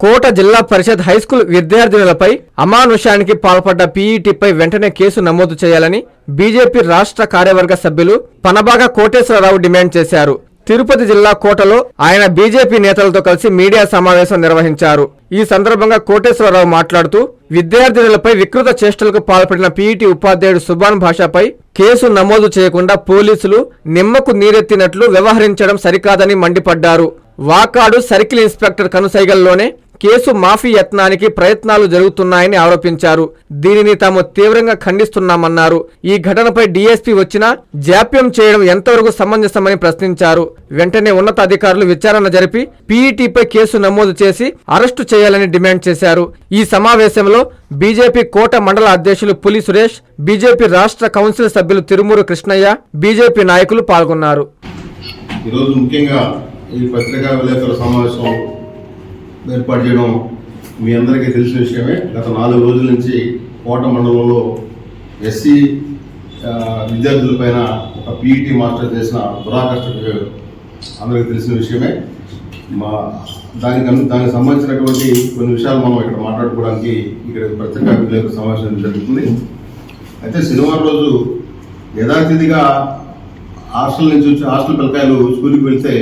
కోట జిల్లా పరిషత్ హైస్కూల్ విద్యార్థినులపై అమానుషానికి పాల్పడ్డ పీఈటీపై వెంటనే కేసు నమోదు చేయాలని బీజేపీ రాష్ట్ర కార్యవర్గ సభ్యులు పనబాగ కోటేశ్వరరావు డిమాండ్ చేశారు. తిరుపతి జిల్లా కోటలో ఆయన బీజేపీ నేతలతో కలిసి మీడియా సమావేశం నిర్వహించారు. ఈ సందర్భంగా కోటేశ్వరరావు మాట్లాడుతూ విద్యార్థినులపై వికృత చేష్టలకు పాల్పడిన పీఈటీ ఉపాధ్యాయుడు సుభాన్ భాషపై కేసు నమోదు చేయకుండా పోలీసులు నిమ్మకు నీరెత్తినట్లు వ్యవహరించడం సరికాదని మండిపడ్డారు. వాకాడు సర్కిల్ ఇన్స్పెక్టర్ కనుసైగల్లోనే కేసు మాఫీ యత్నానికి ప్రయత్నాలు జరుగుతున్నాయని ఆరోపించారు. దీనిని తాము తీవ్రంగా ఖండిస్తున్నామన్నారు. ఈ ఘటనపై డీఎస్పీ వచ్చినా జాప్యం చేయడం ఎంతవరకు సమంజసమని ప్రశ్నించారు. వెంటనే ఉన్నతాధికారులు విచారణ జరిపి పీఈటీపై కేసు నమోదు చేసి అరెస్టు చేయాలని డిమాండ్ చేశారు. ఈ సమావేశంలో బీజేపీ కోట మండల అధ్యక్షులు పులి సురేష్ బీజేపీ రాష్ట్ర కౌన్సిల్ సభ్యులు తిరుమూరు కృష్ణయ్య బీజేపీ నాయకులు పాల్గొన్నారు. ఈరోజు ముఖ్యంగా ఈ పత్రికా విలేకరుల సమావేశం ఏర్పాటు చేయడం మీ అందరికీ తెలిసిన విషయమే. గత నాలుగు రోజుల నుంచి కోట మండలంలో ఎస్సీ విద్యార్థులపైన ఒక పీఈటీ మాస్టర్ చేసిన దురాకర్ష అందరికీ తెలిసిన విషయమే. మా దానికి దానికి సంబంధించినటువంటి కొన్ని విషయాలు మనం ఇక్కడ మాట్లాడుకోవడానికి ఇక్కడ ప్రత్యేక విలేకరు సమావేశం జరుగుతుంది. అయితే శనివారం రోజు యథాతిథిగా హాస్టల్ నుంచి వచ్చి హాస్టల్ పిల్లకాయలు స్కూల్కి వెళ్తే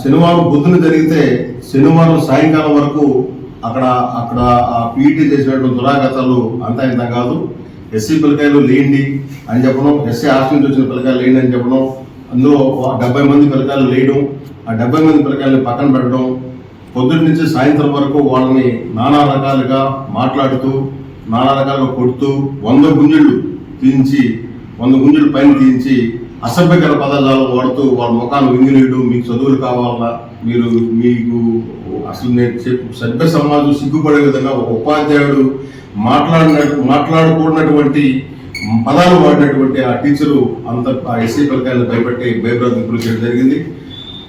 శనివారం బుద్ధులు జరిగితే శనివారం సాయంకాలం వరకు అక్కడ అక్కడ ఆ పీటీ చేసినటువంటి దురాగతాలు అంతా ఇంత కాదు. ఎస్సీ పిల్లకాయలు లేండి అని చెప్పడం ఎస్సీ హాస్టల్ నుంచి వచ్చిన పిల్లకాయలు లేండి అని చెప్పడం అందులో డెబ్బై మంది పిల్లకాయలు లేయడం ఆ డెబ్బై మంది పిల్లకాయలని పక్కన పెట్టడం పొద్దున్న నుంచి సాయంత్రం వరకు వాళ్ళని నానా రకాలుగా మాట్లాడుతూ నానా రకాలుగా కొడుతూ వంద గుంజళ్ళు తీయించి వంద గుంజులు పైన తీయించి అసభ్యకర పదార్థాలు వాడుతూ వాళ్ళ ముఖాలు వింగినీయడం మీకు చదువులు కావాలా? మీరు మీకు అసలు నేను చెప్పు సభ్య సమాజం సిగ్గుపడే విధంగా ఒక ఉపాధ్యాయుడు మాట్లాడినట్టు మాట్లాడకూడనటువంటి పదాలు వాడినటువంటి ఆ టీచరు అంత ఆ ఎస్సీ పిల్లకాయలను భయపెట్టి భయభ్రాంతులు చేయడం జరిగింది.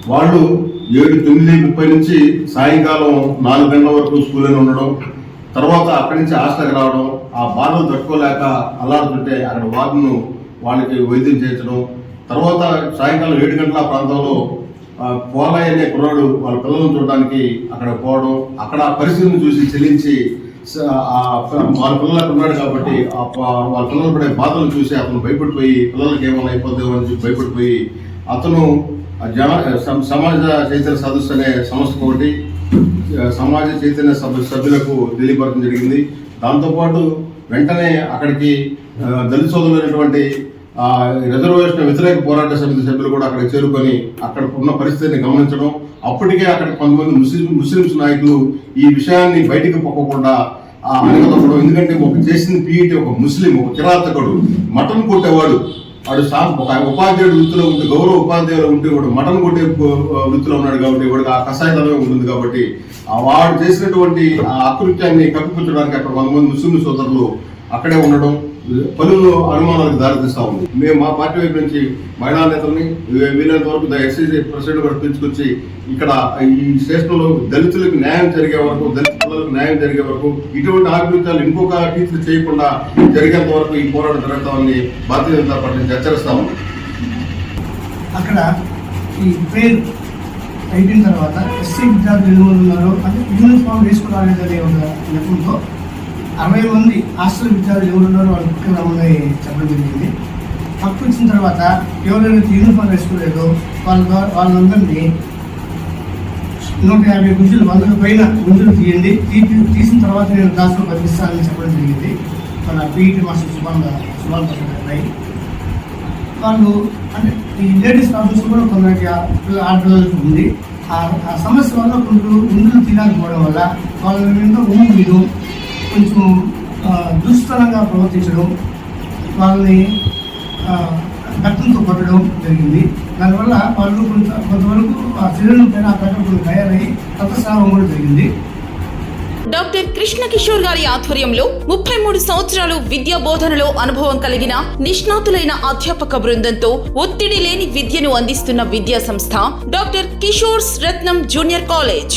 వాళ్ళు ఏడు తొమ్మిది ముప్పై నుంచి సాయంకాలం నాలుగు గంటల వరకు స్కూల్లోనే ఉండడం తర్వాత అక్కడి నుంచి హాస్టల్కి రావడం ఆ బాధలు తట్టుకోలేక అల్లాడుతుంటే అక్కడ వార్డును వాళ్ళకి వైద్యం చేయించడం తర్వాత సాయంకాలం ఏడు గంటల ప్రాంతంలో ఆ, పోలయ్య అనే కుర్రాడు వాళ్ళ పిల్లలను చూడడానికి అక్కడ పోవడం అక్కడ పరిస్థితిని చూసి చెల్లించి వాళ్ళ పిల్లలకు ఉన్నాడు కాబట్టి ఆ వాళ్ళ పిల్లలు పడే బాధలు చూసి అతను భయపడిపోయి పిల్లలకి ఏమైనా అయిపోతుందేమో అని చెప్పి భయపడిపోయి అతను జన సమాజ చైతన్య సదస్సు అనే సంస్థ ఒకటి సమాజ చైతన్య సభ సభ్యులకు తెలియపరచడం జరిగింది. దాంతోపాటు వెంటనే అక్కడికి దళిత సోదరులైనటువంటి రిజర్వేషన్ వ్యతిరేక పోరాట సమితి సభ్యులు కూడా అక్కడికి చేరుకొని అక్కడ ఉన్న పరిస్థితిని గమనించడం. అప్పటికే అక్కడ కొంతమంది ముస్లిం ముస్లిమ్స్ నాయకులు ఈ విషయాన్ని బయటికి పొక్కకుండా ఆ ఎందుకంటే ఒక చేసిన పీఈటీ ఒక ముస్లిం ఒక కిరాతకుడు. మటన్ కొట్టేవాడు. వాడు సా ఒక ఉపాధ్యాయుడు వృత్తిలో ఉంటే గౌరవ ఉపాధ్యాయులు ఉంటే వాడు మటన్ కొట్టే వృత్తిలో ఉన్నాడు కాబట్టి వాడికి ఆ కషాయదమే ఉంటుంది కాబట్టి ఆ వాడు చేసినటువంటి ఆ అకృత్యాన్ని కప్పిపుచ్చడానికి అక్కడ కొంతమంది ముస్లిం సోదరులు అక్కడే ఉండడం పలు అనుమానాలకు దారితీస్తూ ఉంది. మేము మా పార్టీ వైపు నుంచి మహిళా నేతల్ని వీలైనంత వరకు ఎస్సీసీ ప్రెసిడెంట్ కూడా పిలుచుకొచ్చి ఇక్కడ ఈ స్టేషన్లో దళితులకు న్యాయం జరిగే వరకు దళిత పిల్లలకు న్యాయం జరిగే వరకు ఇటువంటి ఆభివృద్ధాలు ఇంకొక టీచర్ చేయకుండా జరిగేంత వరకు ఈ పోరాటం జరుగుతామని భారతీయ జనతా పార్టీ నుంచి ఉంది అక్కడ ఈ పేరు అయిపోయిన తర్వాత ఎస్సీ విద్యార్థులు ఎన్ని ఉన్నారో అంటే యూనిఫామ్ వేసుకోవాలనేది అనే ఒక నెపంతో అరవై మంది హాస్టల్ విద్యార్థులు ఎవరు ఉన్నారో వాళ్ళు పక్కన రమ్మని చెప్పడం జరిగింది. పక్కకు వచ్చిన తర్వాత ఎవరైనా యూనిఫామ్ వేసుకోలేదో వాళ్ళ ద్వారా వాళ్ళందరినీ నూట యాభై గుంజులు వందల పైన గుంజులు తీయండి. తీపి తీసిన తర్వాత నేను క్లాస్లో పంపిస్తానని చెప్పడం జరిగింది. మన పీఈటీ మాస్టర్ సుభాన్ సుభాన్ వాళ్ళు అంటే ఈ లేడీస్ ప్రాబ్లమ్స్ కూడా కొందరికి పిల్ల- ఆడపిల్లలకు ఉంది. ఆ ఆ సమస్య వల్ల కొందరు ముందుకు తినకపోవడం వల్ల వాళ్ళ మీద ఉమ్ము కొంచెం ఆ, ప్రవర్తించడం వాళ్ళని కట్టంతో కొట్టడం జరిగింది. దానివల్ల వాళ్ళు కొంత కొంతవరకు ఆ శరీరం పైన ఆ ప్రకటన తయారై రక్తస్రావం కూడా జరిగింది. డాక్టర్ కృష్ణ కిషోర్ గారి ఆధ్వర్యంలో ముప్పై మూడు సంవత్సరాలు విద్యా బోధనలో అనుభవం కలిగిన నిష్ణాతులైన అధ్యాపక బృందంతో ఒత్తిడి లేని విద్యను అందిస్తున్న విద్యా సంస్థ doctor Kishore Ratnam junior college.